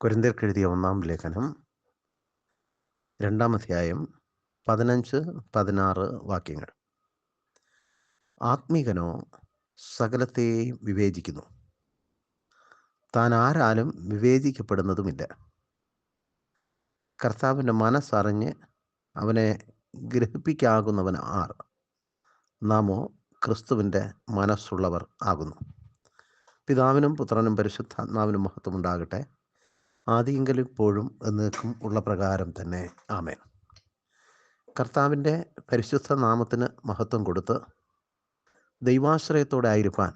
കൊരിന്ത്യർക്കെഴുതിയ ഒന്നാം ലേഖനം രണ്ടാം അധ്യായം പതിനഞ്ച് പതിനാറ് വാക്യങ്ങൾ. ആത്മീകനോ സകലത്തെയും വിവേചിക്കുന്നു. താൻ ആരാലും വിവേചിക്കപ്പെടുന്നതുമില്ല. കർത്താവിന്റെ മനസ്സറിഞ്ഞ് അവനെ ഗ്രഹിപ്പിക്കാകുന്നവൻ ആർ? നാമോ ക്രിസ്തുവിന്റെ മനസ്സുള്ളവർ ആകുന്നു. പിതാവിനും പുത്രനും പരിശുദ്ധാത്മാവിനും മഹത്വം ഉണ്ടാകട്ടെ ഇപ്പോഴും എന്നേക്കും ഉള്ള പ്രകാരം തന്നെ. ആമേൻ. കർത്താവിന്റെ പരിശുദ്ധ നാമത്തിന് മഹത്വം കൊടുത്ത് ദൈവാശ്രയത്തോടെ ആയിരിക്കാൻ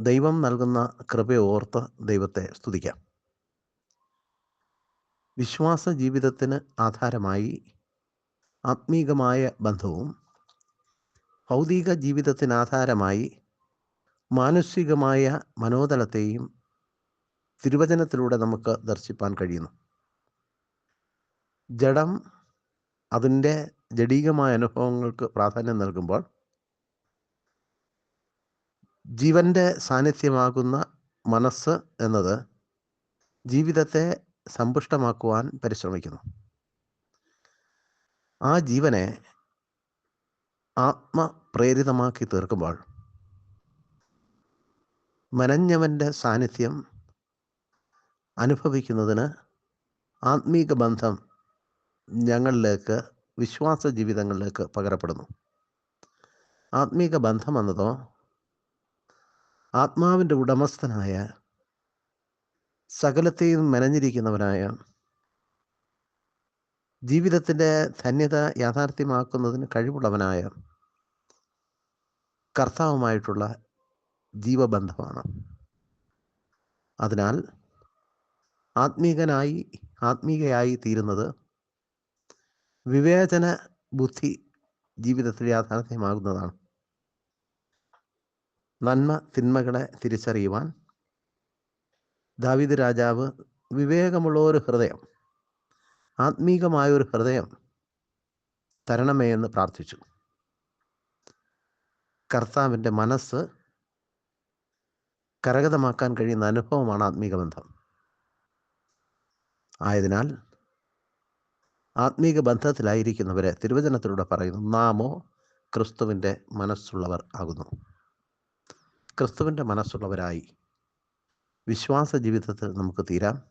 ദൈവം നൽകുന്ന കൃപയോർത്ത് ദൈവത്തെ സ്തുതിക്കാം. വിശ്വാസ ജീവിതത്തിന് ആധാരമായി ആത്മീകമായ ബന്ധവും ഭൗതിക ജീവിതത്തിന് ആധാരമായി മനോതലത്തെയും തിരുവചനത്തിലൂടെ നമുക്ക് ദർശിപ്പാൻ കഴിയുന്നു. ജഡം അതിന്റെ ജഡീകമായ അനുഭവങ്ങൾക്ക് പ്രാധാന്യം നൽകുമ്പോൾ ജീവന്റെ സാന്നിധ്യമാകുന്ന മനസ്സ് എന്നത് ജീവിതത്തെ സമ്പുഷ്ടമാക്കുവാൻ പരിശ്രമിക്കുന്നു. ആ ജീവനെ ആത്മപ്രേരിതമാക്കി തീർക്കുമ്പോൾ മനഞ്ഞവന്റെ സാന്നിധ്യം അനുഭവിക്കുന്നതിന് ആത്മീക ബന്ധം ഞങ്ങളിലേക്ക് വിശ്വാസ ജീവിതങ്ങളിലേക്ക് പകരപ്പെടുന്നു. ആത്മീക ബന്ധം എന്നതോ ആത്മാവിന്റെ ഉടമസ്ഥനായ സകലത്തെയും മെനഞ്ഞിരിക്കുന്നവനായ ജീവിതത്തിന്റെ ധന്യത യാഥാർത്ഥ്യമാക്കുന്നതിന് കഴിവുള്ളവനായ കർത്താവുമായിട്ടുള്ള ജീവബന്ധമാണ്. അതിനാൽ ആത്മീകനായി ആത്മീകയായി തീരുന്നത് വിവേചന ബുദ്ധി ജീവിതത്തിൽ യാഥാർത്ഥ്യമാകുന്നതാണ്. നന്മ തിന്മകളെ തിരിച്ചറിയുവാൻ ദാവിദ് രാജാവ് വിവേകമുള്ള ഒരു ഹൃദയം ആത്മീകമായ ഒരു ഹൃദയം തരണമേ എന്ന് പ്രാർത്ഥിച്ചു. കർത്താവിന്റെ മനസ്സ് കരഗതമാക്കാൻ കഴിയുന്ന അനുഭവമാണ് ആത്മീക ബന്ധം ആയതിനാൽ ആത്മീക ബന്ധത്തിലായിരിക്കുന്നവരെ തിരുവചനത്തിലൂടെ പറയുന്നു നാമോ ക്രിസ്തുവിന്റെ മനസ്സുള്ളവർ ആകുന്നു. ക്രിസ്തുവിന്റെ മനസ്സുള്ളവരായി വിശ്വാസ ജീവിതത്തിൽ നമുക്ക് തീരാം.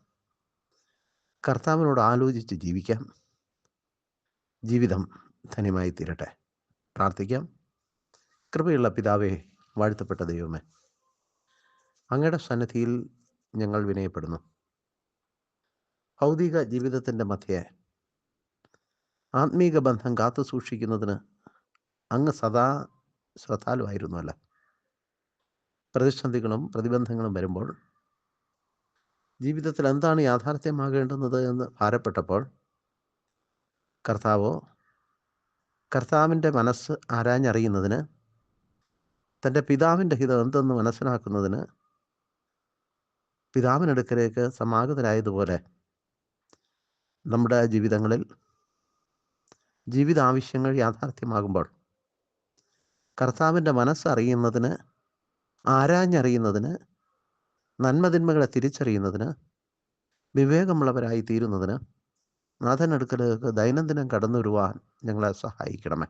കർത്താവിനോട് ആലോചിച്ച് ജീവിക്കാം. ജീവിതം ധന്യമായി തീരട്ടെ. പ്രാർത്ഥിക്കാം. കൃപയുള്ള പിതാവേ വാഴ്ത്തപ്പെട്ട ദൈവമേ അങ്ങയുടെ സന്നിധിയിൽ ഞങ്ങൾ വിനയപ്പെടുന്നു. ഭൗതിക ജീവിതത്തിന്റെ മധ്യേ ആത്മീക ബന്ധം കാത്തു സൂക്ഷിക്കുന്നതിന് അങ്ങ് സദാ ശ്രദ്ധാലുവായിരുന്നല്ല. പ്രതിസന്ധികളും പ്രതിബന്ധങ്ങളും വരുമ്പോൾ ജീവിതത്തിൽ എന്താണ് യാഥാർത്ഥ്യമാകേണ്ടുന്നത് എന്ന് ഭാരപ്പെട്ടപ്പോൾ കർത്താവോ കർത്താവിന്റെ മനസ്സ് ആരാഞ്ഞറിയുന്നതിന് തന്റെ പിതാവിന്റെ ഹിതം എന്തെന്ന് മനസ്സിലാക്കുന്നതിന് പിതാവിനടുക്കലേക്ക് സമാഗതരായതുപോലെ നമ്മുടെ ജീവിതങ്ങളിൽ ജീവിത ആവശ്യങ്ങൾ യാഥാർത്ഥ്യമാകുമ്പോൾ കർത്താവിന്റെ മനസ്സറിയുന്നതിന് ആരാഞ്ഞറിയുന്നതിന് നന്മതിന്മകളെ തിരിച്ചറിയുന്നതിന് വിവേകമുള്ളവരായി തീരുന്നതിന് നാഥനടുക്കലേക്ക് ദൈനംദിനം കടന്നു വരുവാൻ ഞങ്ങളെ സഹായിക്കണമേ.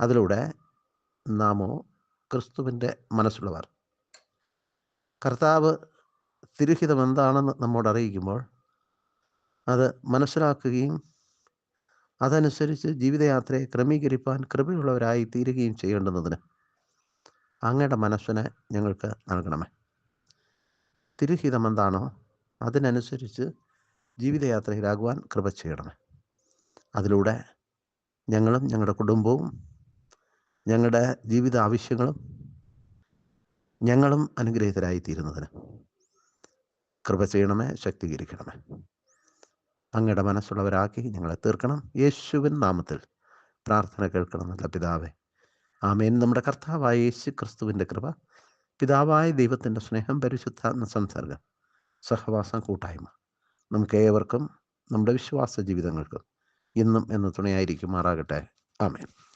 അതിലൂടെ നാമോ ക്രിസ്തുവിന്റെ മനസ്സുള്ളവർ. കർത്താവ് തിരുഹിതം എന്താണെന്ന് നമ്മോട് അറിയിക്കുമ്പോൾ അത് മനസ്സിലാക്കുകയും അതനുസരിച്ച് ജീവിതയാത്രയെ ക്രമീകരിപ്പാൻ കൃപയുള്ളവരായി തീരുകയും ചെയ്യേണ്ടുന്നതിന് അങ്ങയുടെ മനസ്സിനെ ഞങ്ങൾക്ക് നൽകണമേ. തിരുഹിതം എന്താണോ അതിനനുസരിച്ച് ജീവിതയാത്രയിലാകുവാൻ കൃപ ചെയ്യണമേ. അതിലൂടെ ഞങ്ങളും ഞങ്ങളുടെ കുടുംബവും ഞങ്ങളുടെ ജീവിത ആവശ്യങ്ങളും ഞങ്ങളും അനുഗ്രഹീതരായി തീരുന്നതിന് കൃപ ചെയ്യണമേ ശക്തീകരിക്കണമേ. അങ്ങയുടെ മനസ്സുള്ളവരാക്കി ഞങ്ങളെ തീർക്കണം. യേശുവിൻ നാമത്തിൽ പ്രാർത്ഥന കേൾക്കണം നല്ല പിതാവേ. ആമേൻ. നമ്മുടെ കർത്താവായ യേശു ക്രിസ്തുവിന്റെ കൃപ പിതാവായ ദൈവത്തിന്റെ സ്നേഹം പരിശുദ്ധാത്മ സംസർഗം സഹവാസം കൂട്ടായ്മ നമുക്ക് ഏവർക്കും നമ്മുടെ വിശ്വാസ ജീവിതങ്ങൾക്കും ഇന്നും എന്ന് തുണയായിരിക്കുമാറാകട്ടെ. ആമേൻ.